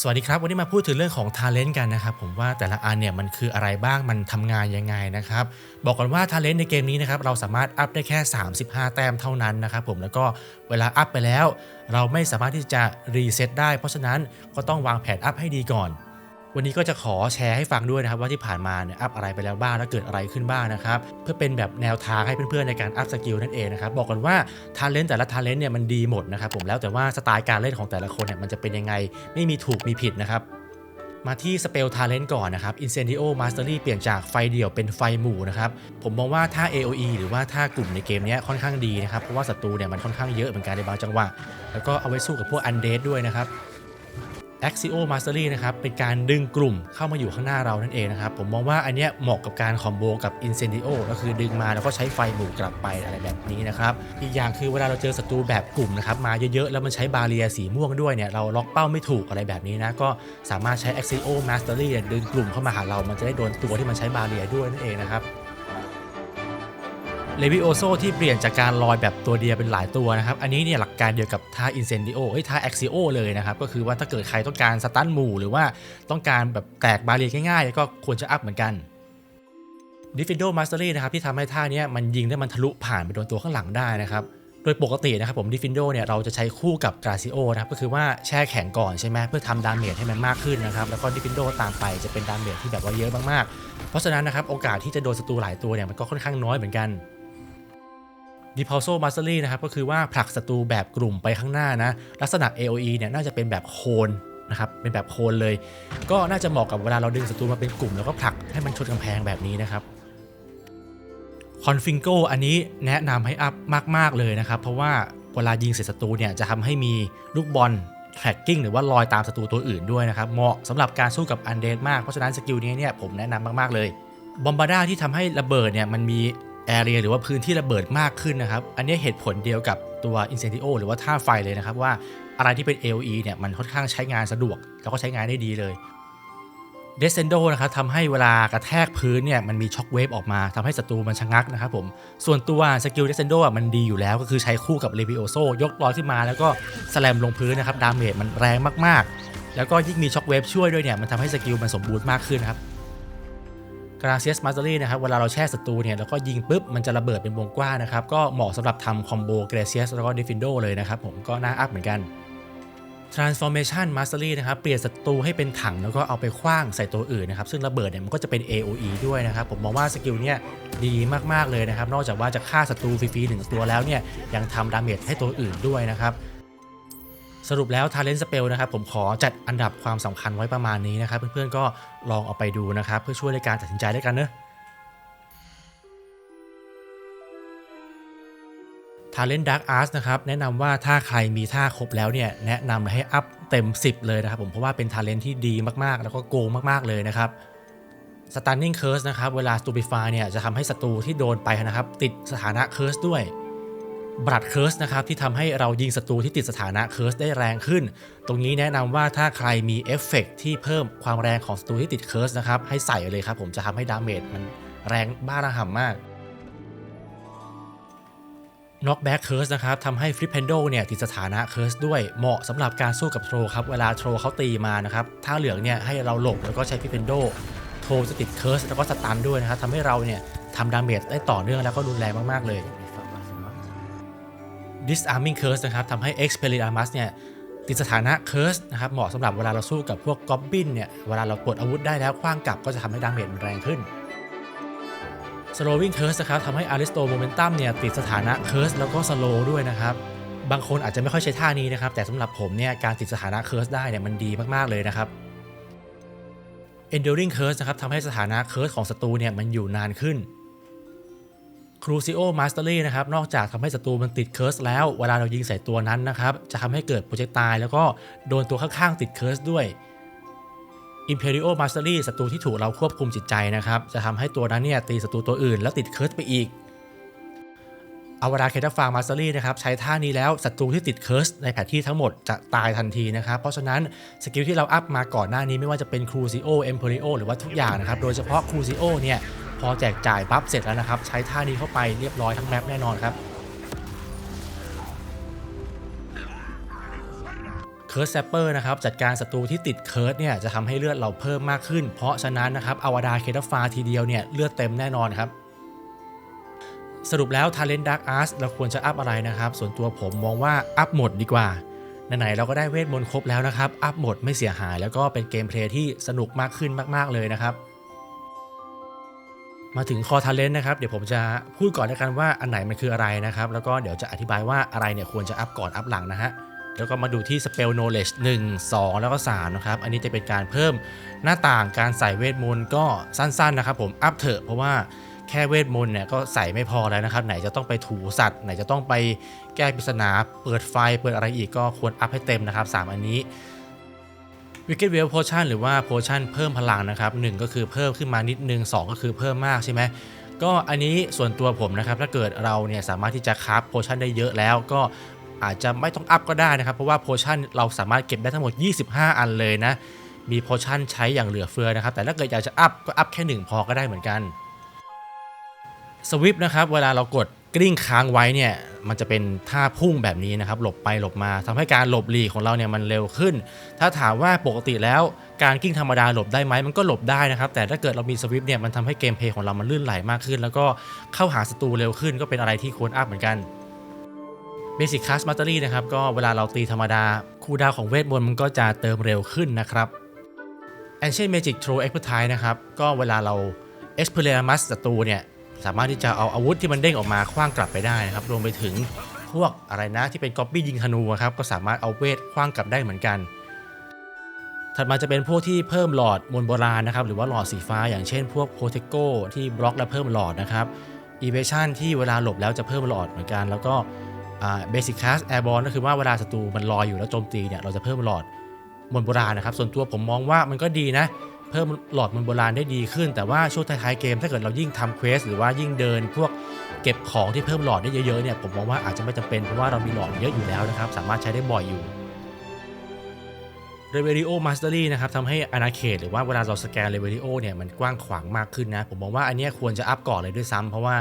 สวัสดีครับ วันนี้มาพูดถึงเรื่องของ Talent กันนะครับ ผมว่าแต่ละอันเนี่ยมันคืออะไรบ้างมันทำงานยังไงนะครับ บอกก่อนว่า Talent ในเกมนี้นะครับเราสามารถอัพได้แค่ 35 แต้มเท่านั้นนะครับผมแล้วก็เวลาอัพไปแล้ว เราไม่สามารถที่จะรีเซ็ตได้ เพราะฉะนั้นก็ต้องวางแผนอัพให้ดีก่อน วันนี้ก็จะขอแชร์ให้ฟังด้วยนะครับว่าที่ผ่านมาเนี่ยอัพอะไรไปแล้วบ้างแล้วเกิดอะไรขึ้นบ้างนะครับเพื่อเป็นแบบแนวทางให้เพื่อนๆในการอัพสกิลนั่นเองนะครับบอกก่อนว่าทาเลนต์แต่ละทาเลนต์เนี่ยมันดีหมดนะครับผมแล้วแต่ว่าสไตล์การเล่นของแต่ละคนเนี่ยมันจะเป็นยังไงไม่มีถูกมีผิดนะครับมาที่สเปลทาเลนต์ก่อนนะครับ Incendio Mastery เปลี่ยนจากไฟเดี่ยวเป็นไฟหมู่นะครับ ผมมองว่าถ้า AOE หรือว่าถ้ากลุ่มในเกมนี้ค่อนข้างดีนะครับ เพราะว่าศัตรูเนี่ยมันค่อนข้างเยอะเหมือนกันในบางจังหวะ แล้วก็เอาไว้สู้กับพวก Undead ด้วยนะครับ Axio Mastery นะครับเป็นการดึงกลุ่มเข้ามาอยู่ข้างหน้าเรานั่นเองนะครับ ผมมองว่าอันเนี้ยเหมาะกับการคอมโบกับ Incendio ก็คือดึงมาแล้วก็ใช้ไฟหมู่กลับไปอะไรแบบนี้นะครับ อีกอย่างคือเวลาเราเจอศัตรูแบบกลุ่มนะครับมาเยอะๆ แล้วมันใช้บาเรียสีม่วงด้วยเนี่ยเราล็อกเป้าไม่ถูกอะไรแบบนี้นะก็สามารถใช้ Axio Mastery เนี่ยดึงกลุ่มเข้ามาหาเรา มันจะได้โดนตัวที่มันใช้บาเรียด้วยนั่นเองนะครับ เลวิโอโซที่เปลี่ยนจากการลอยแบบตัวเดียวเป็นหลายตัวนะครับ อันนี้เนี่ยหลักการเดียวกับท่าอินเซนดิโอเอ้ยท่าแอคซิโอเลยนะครับ ก็คือว่าถ้าเกิดใครต้องการสตันหมู่หรือว่าต้องการแบบแตกบาเรียง่ายๆ ก็ควรจะอัพเหมือนกันดิฟิโดมาสเตอรี่นะครับที่ทำให้ท่าเนี้ยมันยิงได้มันทะลุผ่านไปโดนตัวข้างหลังได้นะครับโดยปกตินะครับผมดิฟินโดเนี่ยเราจะใช้คู่กับกราซิโอนะครับก็คือว่าแช่แข็งก่อนใช่ไหมเพื่อทำดาเมจให้มันมากขึ้นนะครับแล้วก็ดิฟินโดตามไปจะเป็นดาเมจที่แบบว่าเยอะมากๆ เพราะฉะนั้นนะครับโอกาสที่จะโดนศัตรูหลายตัวเนี่ยมันก็ค่อนข้างน้อยเหมือนกัน d e p u l s o Mastery นะครับก็คือว่าผลักศัตรูแบบกลุ่มไปข้างหน้านะลักษณะ AOE เนี่ยน่าจะเป็นแบบโคนนะครับเป็นแบบโคนเลย ก็น่าจะเหมาะกับเวลาเราดึงศัตรูมาเป็นกลุ่มแล้วก็ผลักให้มันชนกำแพงแบบนี้นะครับคอนฟิงโกอันนี้แนะนำให้อัพมาก ๆ เลยนะครับ เพราะว่าเวลายิงเสร็จศัตรูเนี่ยจะทำให้มีลูกบอล tracking หรือว่าลอยตามศัตรูตัวอื่นด้วยนะครับ เหมาะสำหรับการสู้กับอันเดนมาก เพราะฉะนั้นสกิลนี้เนี่ยผมแนะนำมาก ๆ เลยบอมบาด้าที่ทำให้ระเบิดเนี่ยมันมี แอเรียหรือว่าพื้นที่ระเบิดมากขึ้นนะครับ อันนี้เหตุผลเดียวกับตัว Incendio หรือว่าท่าไฟเลยนะครับว่าอะไรที่เป็น AOE เนี่ยมันค่อนข้างใช้งานสะดวก แล้วก็ใช้งานได้ดีเลย Descendo นะครับทำให้เวลากระแทกพื้นเนี่ยมันมีช็อคเวฟออกมาทำให้ศัตรูมันชะงักนะครับผม ส่วนตัวสกิล Descendo อะมันดีอยู่แล้วก็คือใช้คู่กับ Levioso ยกลอยขึ้นมาแล้วก็สแลมลงพื้นนะครับดาเมจมันแรงมากๆ แล้วก็ยิ่งมีช็อคเวฟช่วยด้วยเนี่ยมันทำให้สกิลมันสมบูรณ์มากขึ้นครับ กราเซียสมาสเตอรี่นะครับเวลาเราแช่ศัตรูเนี่ยแล้วก็ยิงปุ๊บมันจะระเบิดเป็นวงกว้างนะครับ ก็เหมาะสำหรับทำคอมโบกราเซียสแล้วก็ดิฟินโดเลยนะครับผมก็น่าอัพเหมือนกัน Transformation Mastery นะครับเปลี่ยนศัตรูให้เป็นถังแล้วก็เอาไปคว้างใส่ตัวอื่นนะครับซึ่งระเบิดเนี่ยมันก็จะเป็น AOE ด้วยนะครับผมมองว่าสกิลเนี่ยดีมากๆเลยนะครับนอกจากว่าจะฆ่าศัตรูฟรีๆหนึ่งตัวแล้วเนี่ยยังทำดาเมจให้ตัวอื่นด้วยนะครับ สรุปแล้ว Talent Spell นะครับผมขอจัดอันดับความสำคัญไว้ประมาณนี้นะครับเพื่อนๆก็ลองเอาไปดูนะครับเพื่อช่วยในการตัดสินใจด้วยกันเนอะ Talent Dark Arts นะครับแนะนำว่าถ้าใครมีท่าครบแล้วเนี่ยแนะนำให้อัพเต็ม 10 เลยนะครับผมเพราะว่าเป็น Talent ที่ดีมากๆ แล้วก็โกงมากๆเลยนะครับ Stunning Curse นะครับเวลา Stupefy เนี่ยจะทำให้ศัตรูที่โดนไปนะครับติดสถานะ Curse ด้วย บลัดเคิร์สนะครับที่ทำให้เรายิงศัตรูที่ติดสถานะเคิร์สได้แรงขึ้น ตรงนี้แนะนำว่าถ้าใครมีเอฟเฟกที่เพิ่มความแรงของศัตรูที่ติดเคิร์สนะครับให้ใส่เลยครับผมจะทำให้ดาเมจมันแรงบ้าระห่ำมาก Knockback Curse นะครับทำให้ Flipendo เนี่ยติดสถานะ Curse ด้วยเหมาะสำหรับการสู้กับโทรครับ เวลาโทรเขาตีมานะครับ ถ้าเหลืองเนี่ยให้เราหลบแล้วก็ใช้ Flipendo โทรจะติด Curse แล้วก็สตันด้วยนะครับทำให้เราเนี่ยทำดาเมจได้ต่อเนื่องแล้วก็รุนแรงมาก ๆ เลย Disarming Curse นะครับทำให้ Expelliarmus เนี่ยติดสถานะ Curse นะครับเหมาะสำหรับเวลาเราสู้กับพวก Goblin เนี่ยเวลาเรากดอาวุธได้แล้วคว้างกลับก็จะทำให้ดาเมจมันแรงขึ้น Slowing Curse นะครับทำให้ Aristo Momentum เนี่ยติดสถานะ Curse แล้วก็ Slow ด้วยนะครับบางคนอาจจะไม่ค่อยใช้ท่านี้นะครับ แต่สำหรับผมเนี่ยการติดสถานะ Curse ได้เนี่ยมันดีมาก ๆ เลยนะครับ Enduring Curse นะครับทำให้สถานะ Curse ของศัตรูเนี่ยมันอยู่นานขึ้น Crucio Mastery นะครับนอกจากทำให้ศัตรูมันติดเคิร์สแล้ว เวลาเรายิงใส่ตัวนั้นนะครับ จะทำให้เกิดโปรเจกตาย แล้วก็โดนตัวข้างๆติดเคิร์สด้วย Imperial Mastery ศัตรูที่ถูกเราควบคุมจิตใจนะครับ จะทำให้ตัวนั้นเนี่ยตีศัตรูตัวอื่นแล้วติดเคิร์สไปอีกอาวราเคทฟาร์มาสเตอรี่นะครับใช้ท่านี้แล้วศัตรูที่ติดเคิร์สในแผนที่ทั้งหมดจะตายทันทีนะครับ เพราะฉะนั้นสกิลที่เราอัพมาก่อนหน้านี้ไม่ว่าจะเป็น Crucio Emperio หรือว่าทุกอย่างนะครับ โดยเฉพาะ Crucio เนี่ย พอแจกจ่ายปั๊บเสร็จแล้วนะครับ ใช้ท่านี้เข้าไปเรียบร้อยทั้งแมปแน่นอนครับ c คิร์สแซปเปอร์นะครับจัดการศัตรูที่ติดเคิร์สเนี่ยจะทำให้เลือดเราเพิ่มมากขึ้น เพราะฉะนั้นนะครับอวดาเคทฟาทีเดียวเนี่ยเลือดเต็มแน่นอนครับสรุปแล้ว Talent Dark Arts เราควรจะอัพอะไรนะครับ ส่วนตัวผมมองว่าอัพหมดดีกว่า ไหนๆเราก็ได้เวทมนต์ครบแล้วนะครับ อัพหมดไม่เสียหาย แล้วก็เป็นเกมเพลย์ที่สนุกมากขึ้นมาก ๆ เลยนะครับ มาถึงคอท a เลนนะครับ เดี๋ยวผมจะพูดก่อนแล้วกันว่าอันไหนมันคืออะไรนะครับ แล้วก็เดี๋ยวจะอธิบายว่าอะไรเนี่ยควรจะอัพก่อนอัพหลังนะฮะแล้วก็มาดูที่ Spell Knowledge 1 2 แล้วก็ 3 นะครับ อันนี้จะเป็นการเพิ่มหน้าต่างการใส่เวทมนต์ก็สั้นๆนะครับผม อัพเถอะเพราะว่าแค่เวทมนต์เนี่ยก็ใส่ไม่พอแล้วนะครับ ไหนจะต้องไปถูสัตว์ ไหนจะต้องไปแก้ปริศนา เปิดไฟเปิดอะไรอีกก็ควรอัพให้เต็มนะครับ 3 อันนี้ Wicked Well Potion หรือว่า Potion เพิ่มพลังนะครับ1ก็คือเพิ่มขึ้นมานิดนึง 2 ก็คือเพิ่มมากใช่ไหมก็อันนี้ส่วนตัวผมนะครับถ้าเกิดเราเนี่ยสามารถที่จะคราฟโพชั่นได้เยอะแล้วก็อาจจะไม่ต้องอัพก็ได้นะครับ เพราะว่าโพชั่นเราสามารถเก็บได้ทั้งหมด 25 อันเลยนะ มีโพชั่นใช้อย่างเหลือเฟือนะครับ แต่ถ้าเกิดอยากจะอัพก็อัพแค่ 1 พอก็ได้เหมือนกันสวิปนะครับเวลาเรากด กลิ้งค้างไว้เนี่ยมันจะเป็นท่าพุ่งแบบนี้นะครับหลบไปหลบมาทำให้การหลบหลีกของเราเนี่ยมันเร็วขึ้น ถ้าถามว่าปกติแล้วการกิ้งธรรมดาหลบได้ไหมมันก็หลบได้นะครับ แต่ถ้าเกิดเรามีสวิปเนี่ยมันทำให้เกมเพลย์ของเรามันลื่นไหลมากขึ้น แล้วก็เข้าหาศัตรูเร็วขึ้นก็เป็นอะไรที่ควรอัพเหมือนกัน Basic Cast Mastery นะครับก็เวลาเราตีธรรมดาคูดาวของเวทมนต์มันก็จะเติมเร็วขึ้นนะครับ Ancient Magic Throw Expertise นะครับก็เวลาเรา Expelliarmus ศัตรูเนี่ย สามารถที่จะเอาอาวุธที่มันเด้งออกมาคว้างกลับไปได้นะครับ รวมไปถึงพวกอะไรนะที่เป็นก๊อปปี้ยิงธนูครับก็สามารถเอาเวทคว้างกลับได้เหมือนกัน ถัดมาจะเป็นพวกที่เพิ่มหลอดมนโบราณนะครับหรือว่าหลอดสีฟ้า อย่างเช่น พวกโ r เทโกที่บล็อกและเพิ่มหลอดนะครับ e v a s i o n ที่เวลาหลบแล้วจะเพิ่มหลอดเหมือนกัน แล้วก็เบสิ c ค a s แอร์บอลก็คือว่าเวลาศัตรูมันลอยอยู่แล้วโจมตีเนี่ยเราจะเพิ่มหลอดมนโบราณนะครับ ส่วนตัวผมมองว่ามันก็ดีนะ เพิ่มหลอดมนโบราณได้ดีขึ้น แต่ว่าช่วงท้ายๆเกม ถ้าเกิดเรายิ่งทำเควสหรือว่ายิ่งเดิน พวกเก็บของที่เพิ่มหลอดได้เยอะๆเนี่ยผมมองว่าอาจจะไม่จำเป็นเพราะว่าเรามีหลอดเยอะอยู่แล้วนะครับสามารถใช้ได้บ่อยอยู่ r e v e r i o Mastery นะครับทำให้อนาเขตหรือว่าเวลาเราสแกน r e v e r i o เนี่ยมันกว้างขวางมากขึ้นนะ ผมมองว่าอันนี้ควรจะอัพก่อนเลยด้วยซ้ำเพราะว่า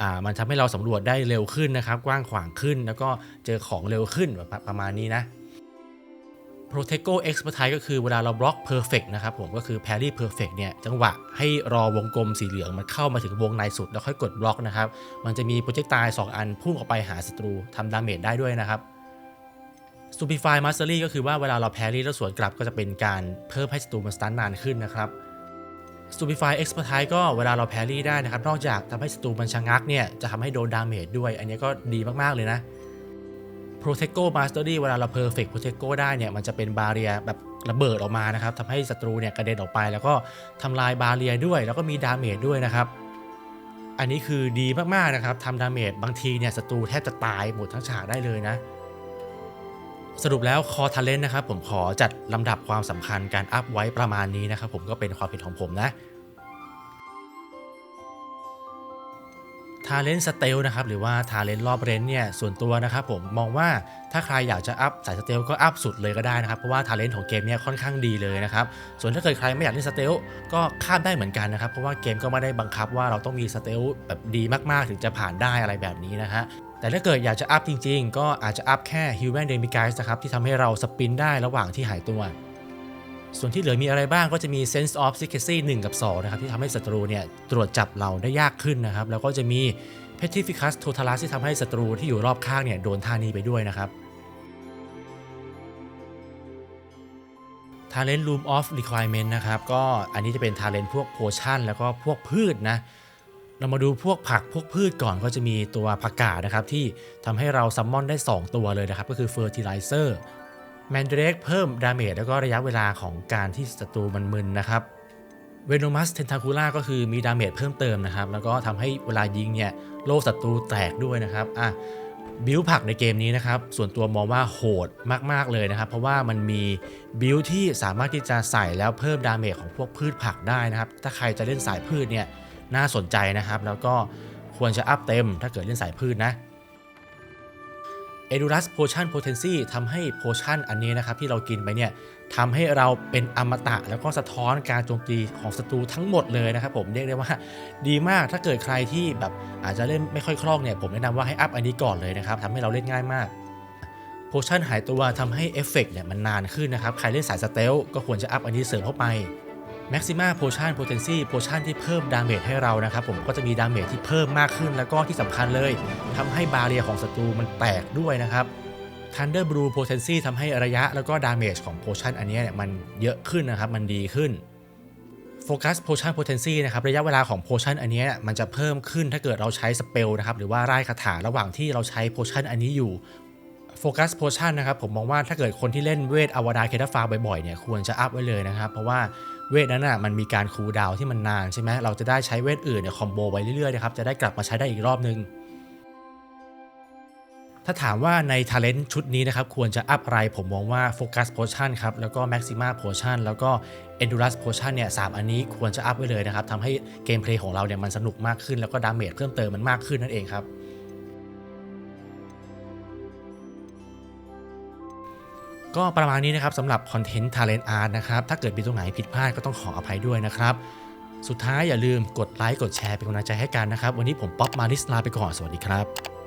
อ่ามันทำให้เราสำรวจได้เร็วขึ้นนะครับ กว้างขวางขึ้น แล้วก็เจอของเร็วขึ้นประมาณนี้นะ Protego Expertise ก็คือเวลาเราบล็อก Perfect นะครับผมก็คือ Parry Perfect เนี่ยจังหวะให้รอวงกลมสีเหลืองมันเข้ามาถึงวงในสุด แล้วค่อยกดบล็อกนะครับ มันจะมีโปรเจกต์ตาย2อันพุ่งออกไปหาศัตรูทำดาเมจได้ด้วยนะครับ Stupefy Mastery ก็คือว่าเวลาเราแพรี่แล้วสวนกลับก็จะเป็นการเพิ่มให้ศัตรูมันสตันนานขึ้นนะครับ Stupefy Expertise ก็เวลาเราแพรี่ได้นะครับ นอกจากทำให้ศัตรูมันชะงักเนี่ยจะทำให้โดนดาเมจด้วย อันนี้ก็ดีมากๆเลยนะ Protego Mastery เวลาเรา Perfect Protego ได้เนี่ยมันจะเป็นบาเรียแบบระเบิดออกมานะครับทำให้ศัตรูเนี่ยกระเด็นออกไป แล้วก็ทำลายบาเรียด้วย แล้วก็มีดาเมจด้วยนะครับ อันนี้คือดีมากๆนะครับทำดาเมจบางทีเนี่ยศัตรูแทบจะตายหมดทั้งฉากได้เลยนะสรุปแล้วคอท a เลนนะครับผมขอจัดลำดับความสำคัญการอัพไว้ประมาณนี้นะครับผมก็เป็นความเห็นของผมนะ ทาเลนสเตลนะครับหรือว่าทาเลนรอบเรนเนี่ยส่วนตัวนะครับผมมองว่าถ้าใครอยากจะอัพสายสเตลก็อัพสุดเลยก็ได้นะครับเพราะว่าทาเลนของเกมเนี่ยค่อนข้างดีเลยนะครับส่วนถ้าเกิดใครไม่อยากเล่นสเตลก็ข้ามได้เหมือนกันนะครับเพราะว่าเกมก็ไม่ได้บังคับว่าเราต้องมีสเตลแบบดีมากๆ ถึงจะผ่านได้อะไรแบบนี้นะฮะแต่ถ้าเกิดอยากจะอัพจริงๆ ก็อาจจะอัพแค่ Human d e m i g u i s นะครับที่ทำให้เราสปินได้ระหว่างที่หายตัว ส่วนที่เหลือมีอะไรบ้างก็จะมี Sense of Secrecy 1 กับ 2 นะครับ ที่ทำให้ศัตรูเนี่ยตรวจจับเราได้ยากขึ้นนะครับ แล้วก็จะมี Petrificus Totalus ที่ทำให้ศัตรูที่อยู่รอบข้างเนี่ยโดนท่านี้ไปด้วยนะครับ Talent Room of Requirement นะครับ ก็อันนี้จะเป็น Talent พวก Potion แล้วก็พวกพืชนะเรามาดูพวกผักพวกพืชก่อนก็จะมีตัวผักกาดนะครับ ที่ทำให้เราซัมมอนได้ 2 ตัวเลยนะครับ ก็คือ Fertilizer แมนเดรกเพิ่มดาเมจแล้วก็ระยะเวลาของการที่ศัตรูมันมึนนะครับเวโนมัสเทนทาคูล่าก็คือมีดาเมจเพิ่มเติมนะครับ แล้วก็ทำให้เวลายิงเนี่ยโล่ศัตรูแตกด้วยนะครับอะบิลผักในเกมนี้นะครับ ส่วนตัวมองว่าโหดมาก ๆ เลยนะครับ เพราะว่ามันมีบิลที่สามารถที่จะใส่แล้วเพิ่มดาเมจของพวกพืชผักได้นะครับ ถ้าใครจะเล่นสายพืชเนี่ยน่าสนใจนะครับ แล้วก็ควรจะอัพเต็มถ้าเกิดเล่นสายพืชนะ e d u r a s Potion Potency ทำให้โพชั่นอันนี้นะครับที่เรากินไปเนี่ยทำให้เราเป็นอมตะ แล้วก็สะท้อนการโจมตีของศัตรูทั้งหมดเลยนะครับผมเรียกได้ว่าดีมากถ้าเกิดใครที่แบบอาจจะเล่นไม่ค่อยคล่องเนี่ยผมแนะนำว่าให้อัพอันนี้ก่อนเลยนะครับทำให้เราเล่นง่ายมากโพชั่นหายตัวทำให้เอฟเฟกต์เนี่ยมันนานขึ้นนะครับใครเล่นสายสเตลก็ควรจะอัพอันนี้เสริมเข้าไป Maxima Potion Potency Potion ที่เพิ่มดาเมจให้เรานะครับผมก็จะมีดาเมจที่เพิ่มมากขึ้นแล้วก็ที่สำคัญเลย ทำให้บาเรียของศัตรูมันแตกด้วยนะครับ Thunder Blue Potency ทำให้ระยะแล้วก็ดาเมจของโพชั่นอันนี้เนี่ยมันเยอะขึ้นนะครับ มันดีขึ้น Focus Potion Potency นะครับระยะเวลาของโพชั่นอันนี้มันจะเพิ่มขึ้นถ้าเกิดเราใช้สเปลนะครับหรือว่าไล่คาถาระหว่างที่เราใช้โพชั่นอันนี้อยู่โฟกัสโพชั่นนะครับผมมองว่าถ้าเกิดคนที่เล่นเวทอวดาเคทาฟาบ่อยๆเนี่ยควรจะอัพไว้เลยนะครับ เพราะว่า เวทนั้นน่ะมันมีการคูลดาวที่มันนานใช่ไหมเราจะได้ใช้เวทอื่นเนี่ยคอมโบไว้เรื่อยๆนะครับจะได้กลับมาใช้ได้อีกรอบนึง ถ้าถามว่าใน Talent ชุดนี้นะครับควรจะอัพอะไรผมมองว่า Focus Potion ครับแล้วก็ Maxima Potion แล้วก็ Endurance Potion เนี่ยสามอันนี้ควรจะอัพไว้เลยนะครับทำให้เกมเพลย์ของเราเนี่ยมันสนุกมากขึ้น แล้วก็ดาเมจเพิ่มเติมมันมากขึ้นนั่นเองครับ ก็ประมาณนี้นะครับสำหรับคอนเทนต์ Talent Art นะครับ ถ้าเกิดมีตรงไหนผิดพลาดก็ต้องขออภัยด้วยนะครับ สุดท้ายอย่าลืมกดไลค์กดแชร์เป็นกำลังใจให้กันนะครับ วันนี้ผมป๊อปมาลิสลาไปก่อนสวัสดีครับ